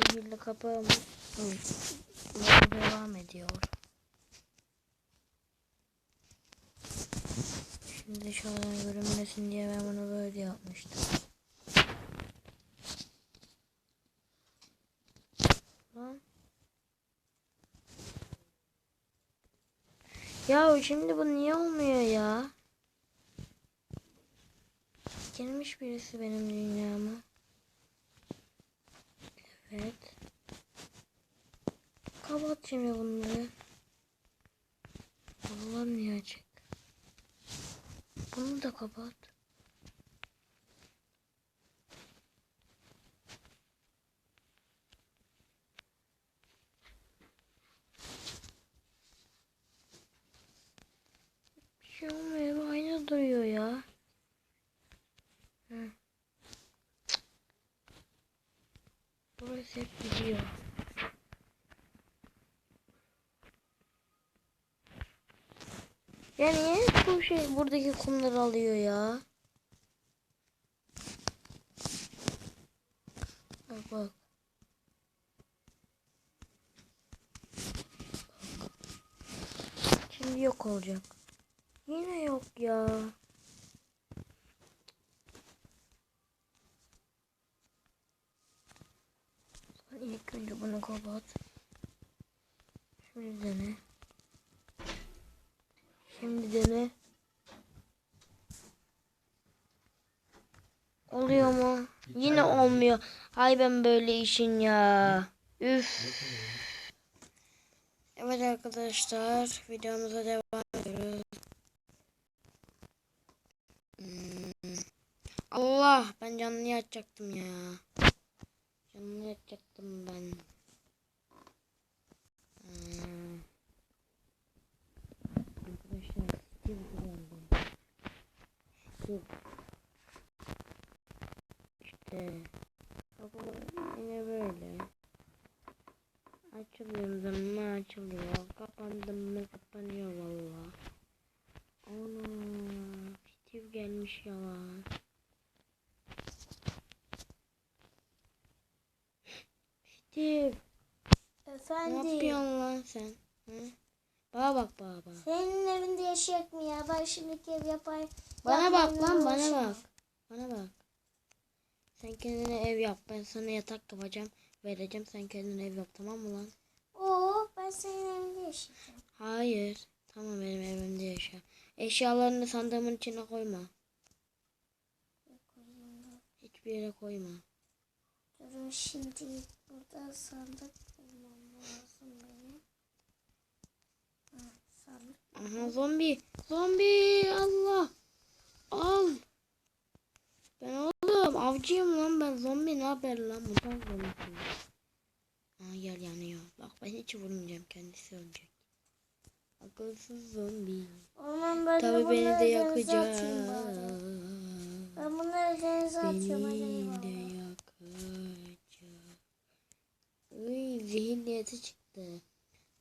Sihirli kapağım devam ediyor. Şimdi dışarıdan görünmesin diye ben bunu böyle yapmıştım. Lan. Ya şimdi bu niye olmuyor ya? Gelmiş birisi benim dünyama. Evet. Kapat şimdi bunları. Allah'ım niye açık? Bunu da kapat. Bir şey olmuyor. Aynı duruyor ya. Hı. Cık. Burası hep gidiyor. Ya niye bu şey buradaki kumları alıyor ya? Bak bak. Şimdi yok olacak. Yine yok ya. Sen ilk önce bunu kapat. Şimdi dene. Şimdi dene. Oluyor mu? Yine olmuyor. Hay ben böyle işin ya. Üf. Evet arkadaşlar videomuza devam ediyoruz. Hmm. Allah ben canlı açacaktım ya. Canlı açacaktım ben. Hmm. Arkadaşlar Steve geldi. Steve. İşte. Bak bu yine böyle. Açılıyor zaman açılıyor. Kapandım mı kapanıyor valla. Ana Steve gelmiş yalan. Steve ne Efendim. yapıyorsun lan sen? Hı? Bana bak bana bak. Senin evinde yaşayak mı ya? Ben şimdiki ev yapar. Bana bak lan bana uğraşamam. bak. Bana bak. Sen kendine ev yap. Ben sana yatak yapacağım. Vereceğim. Sen kendine ev yap tamam mı lan? Oo ben senin evinde yaşayacağım. Hayır. Tamam benim evimde yaşa. Eşyalarını sandığımın içine koyma. Hiçbir yere koyma. Durun şimdi burada sandık bulmam lazım benim. Ha, sandık. Aha zombi. Zombi Allah. Al. Ben oğlum avcıyım lan ben zombi ne haber lan mutant zombisi. Aa yer yanıyor. Bak ben hiç vurmayacağım kendisi ölecek. Akılsız zombi. Oğlum ben de Tabii beni bunları de yakacak. Ben bunları denize atıyorum Beni de yakacak. Uy zehirli eti çıktı.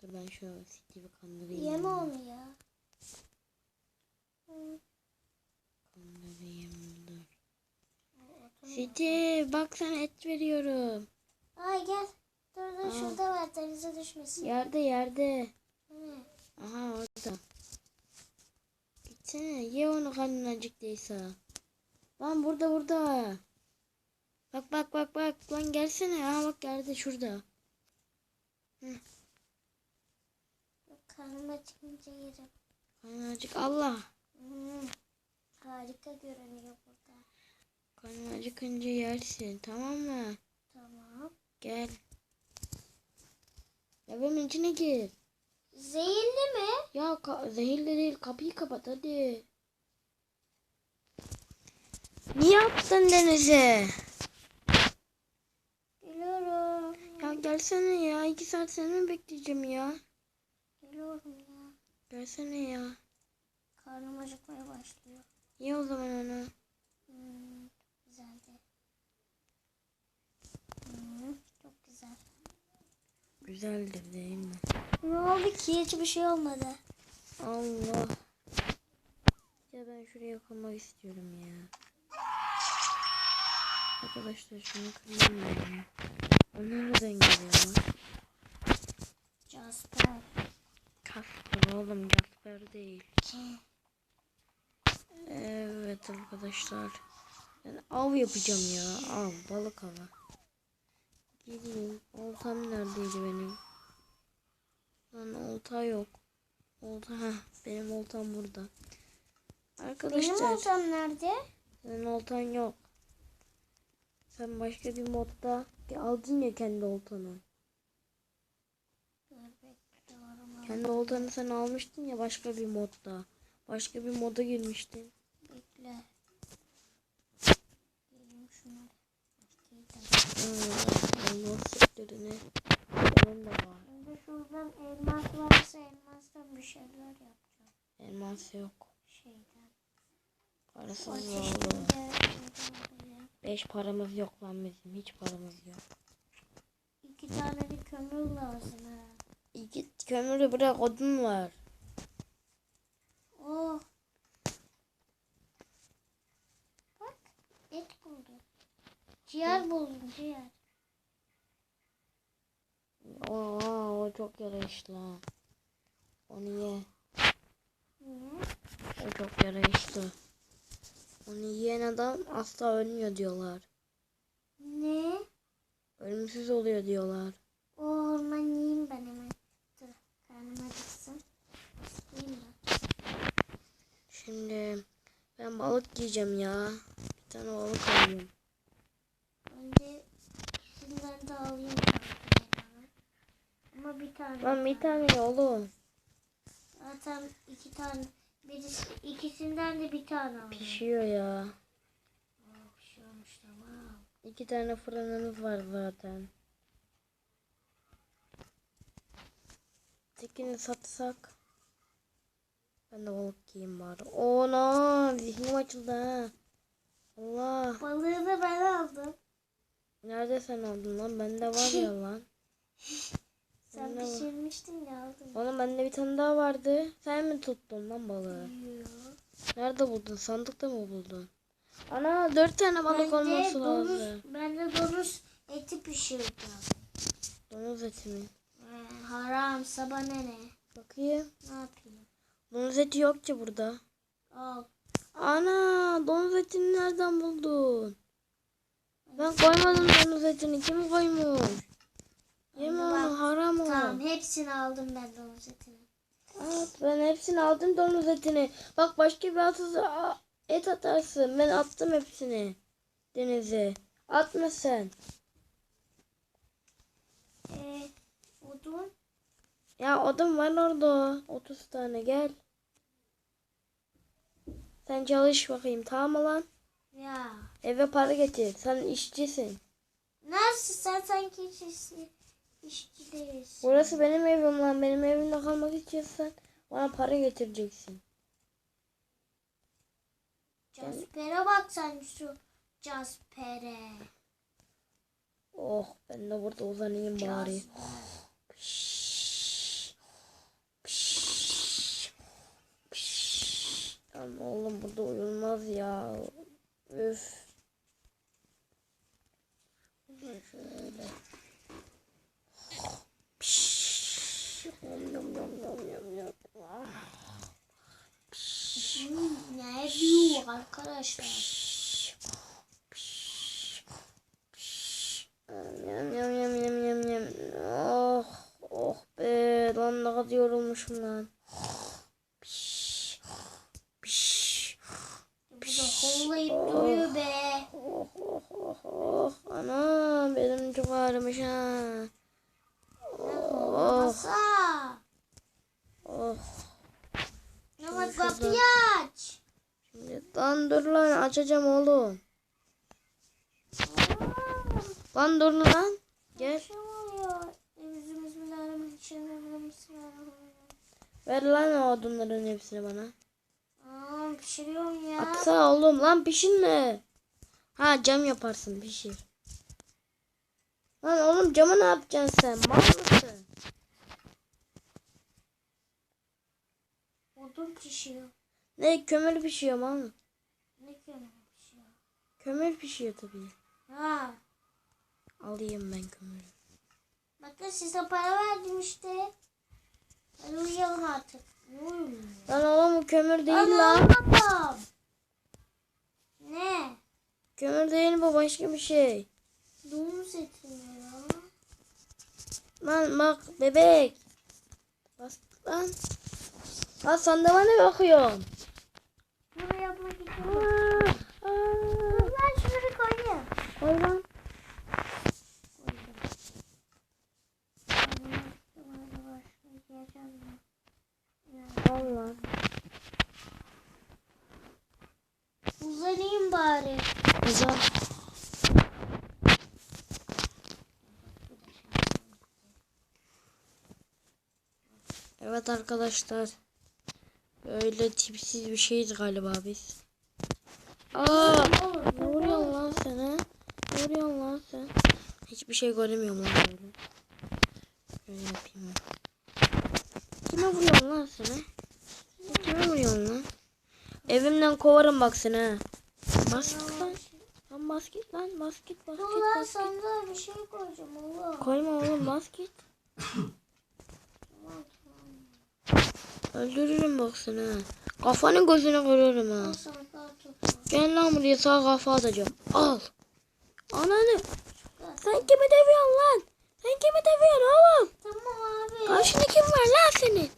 Dur ben şu Steve'i kandırayım. Yeme onu ya. Hı, Kandırayım dur. Steve bak sana et veriyorum. Ay gel. Dur dur Aa. şurada var denize düşmesin. Yerde yerde. Hı. Aha orada. Gitsene ye onu karnın acıktıysa. Lan burada burada. Bak bak bak bak lan gelsene ha bak geldi şurada. Karnım acıkınca yerim. Karnın acık Allah. Hmm, harika görünüyor burada. Karnın acıkınca yersin tamam mı? Tamam. Gel. Evimin içine gir. Zehirli mi? Ya zehirli değil kapıyı kapat hadi. Niye yaptın denize? Geliyorum. Ya gelsene ya iki saat seni bekleyeceğim ya? Versene ya. Karnım acıkmaya başlıyor. Ye o zaman onu. Hmm, güzeldi. Hmm, çok güzel. Güzeldir değil mi? Ne oldu ki? Hiçbir şey olmadı. Allah. Ya ben şuraya koymak istiyorum ya. Arkadaşlar şunu kırmam lazım. O nereden geliyor? Jasper. Kasper oğlum Kasper değil. Evet arkadaşlar. Ben av yapacağım ya. Av balık avı. Gideyim. Oltam neredeydi benim? Lan olta yok. Olta heh, benim oltam burada. Arkadaşlar. Benim oltam nerede? Senin oltan yok. Sen başka bir modda aldın ya kendi oltanı. Kendi oltanı sen almıştın ya başka bir modda. Başka bir moda girmiştin. Bekle. Şunları. Hmm, Allah setlerini. Benim de var. Şimdi şuradan elmas varsa elmastan bir şeyler yapacağım. Elmas yok. Şeyden. Parasız Ateşten oldu. de Beş paramız yok lan bizim. Hiç paramız yok. İki tane de kömür lazım ha. İki kömürü bırak odun var. Oh. Bak et buldum. Ciğer buldum ciğer. Aa, o çok yarayışlı ha. Onu ye. Niye? O çok yarayışlı. Onu yiyen adam asla ölmüyor diyorlar. Ne? Ölümsüz oluyor diyorlar. O orman yiyeyim ben hemen. Karnım acıksın. Yiyeyim ben. Şimdi ben balık yiyeceğim ya. Bir tane balık alayım. Önce ikisinden de alayım. Ama bir tane. Lan bir tane oğlum. Zaten iki tane. Birisi, ikisinden de bir tane alayım. Pişiyor ya. Oh, pişiyormuş tamam. İki tane fırınımız var zaten. Tekini satsak. Ben de balık yiyeyim bari. Ona zihnim açıldı ha. Allah. Balığı da ben aldım. Nerede sen aldın lan? Bende var ya lan. Sen var? pişirmiştin ya aldım. Oğlum bende bir tane daha vardı. Sen mi tuttun lan balığı? Yok. Nerede buldun? Sandıkta mı buldun? Ana dört tane balık olması lazım. ben de domuz eti pişirdim. Domuz eti mi? Haram sabah ne? Bakayım. Ne yapayım? Domuz eti yok ki burada. Al. Ana domuz etini nereden buldun? Ben koymadım domuz etini. Kim koymuş? Yeme onu haram o. Tamam hepsini aldım ben domuz etini. Evet, ben hepsini aldım domuz etini. Bak başka bir atısı a- et atarsın. Ben attım hepsini. Denize. Atma sen. Ee, odun. Ya odun var orada. 30 tane gel. Sen çalış bakayım tamam mı lan? Ya. Eve para getir. Sen işçisin. Nasıl sen sanki hiç işçi, işçi değilsin. Burası benim evim lan. Benim evimde kalmak istiyorsan bana para getireceksin. Casper'e bak sen şu Casper'e. Oh ben de burada uzanayım bari. Casper. Lan oğlum burada uyulmaz ya. Üf. Şöyle. Yum yum yum yum yum. Ah. Hmm, ne diyor arkadaşlar? Çok ağrımış ha. Oh oh. Ne var kapıyı aç. Şimdi lan dur lan açacağım oğlum. Aa, Lan dur lan. Gel. Şey bismillahirrahmanirrahim. Ver lan o odunların hepsini bana. Aa, pişiriyorum ya. Atsa oğlum lan pişirme. Ha cam yaparsın pişir. Lan oğlum camı ne yapacaksın sen? Mal mısın? Odun pişiyor. Ne kömür pişiyor mal? Ne kömür pişiyor? Kömür pişiyor tabii. Ha. Alayım ben kömürü. Bakın size para verdim işte. Hadi uyuyalım artık. Ne uyumuyor? Lan oğlum bu kömür değil Ama lan. anladım. Ne? Kömür değil bu başka bir şey. Domuz eti mi? Lan bak bebek. Bas lan. Lan de bana bakıyorsun. Bunu yapmak için. Aa, aa. Lan bir koyayım. Koy lan. Al lan. Uzanayım bari. Güzel. Evet arkadaşlar. Böyle tipsiz bir şeyiz galiba biz. Aa, ne vuruyorsun lan sen ha? Ne vuruyorsun lan sen? Hiçbir şey göremiyorum lan böyle. Şöyle yapayım. Kime vuruyorsun lan sen ha? Kime vuruyorsun lan? Evimden kovarım bak seni ha. Bas git lan. Lan bas git lan. Bas git bas git Ulan bas git. sandığa bir şey koyacağım oğlum. Koyma oğlum bas git. Öldürürüm bak seni ha. Kafanın gözünü kırarım ha. Gel lan buraya sağ kafa atacağım. Al. Ananı. Sen kimi dövüyorsun lan? Sen kimi dövüyorsun oğlum? Tamam abi. Karşında kim var lan senin?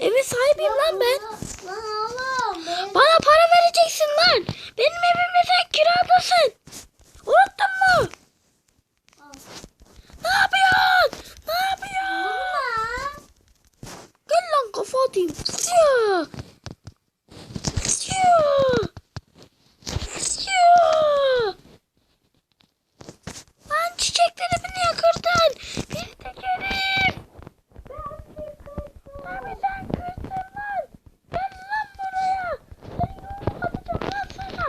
Evin sahibiyim lan ben. Lan oğlum. Ben... Bana para vereceksin lan. Benim evimde sen kiradasın. Unuttun mu? Al. Ne yapıyorsun? Ne yapıyorsun? Vurma. Gel lan kafa atayım. Siyah. Siyah. Siyah. Lan çiçeklerimi niye kırdın? Pislik herif. Abi sen kırdın lan. Gel lan buraya. Seni yumruk atacağım lan sana.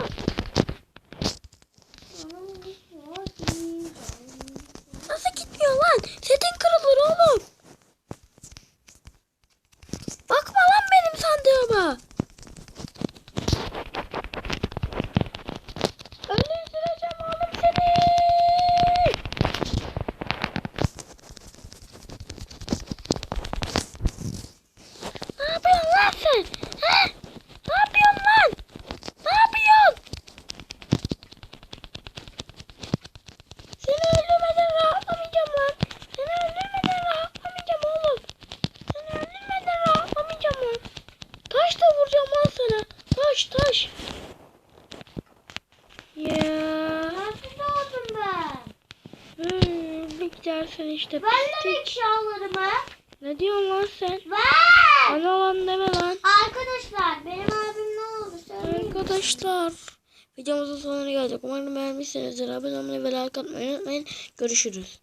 Nasıl gitmiyor lan? Setin kırılır oğlum. Bakma lan benim sandığıma. Öldüreceğim oğlum seni. Ne yapıyorsun lan sen? He? Ne yapıyorsun lan? Ne yapıyorsun? Seni öldürmeden rahatlamayacağım lan. Seni öldürmeden rahatlamayacağım oğlum. Seni öldürmeden rahatlamayacağım lan. Taş da vuracağım lan sana. Taş taş. Ya. Nasıl doğdum ben? Hmm, bir gidersin işte Ver lan pislik. eşyalarımı. Ne diyorsun lan sen? Ver. Bana lan deme lan. Arkadaşlar benim abim ne oldu söyleyin. Arkadaşlar. Videomuzun sonuna geldik. Umarım beğenmişsinizdir. Abone olmayı ve like atmayı unutmayın. Görüşürüz.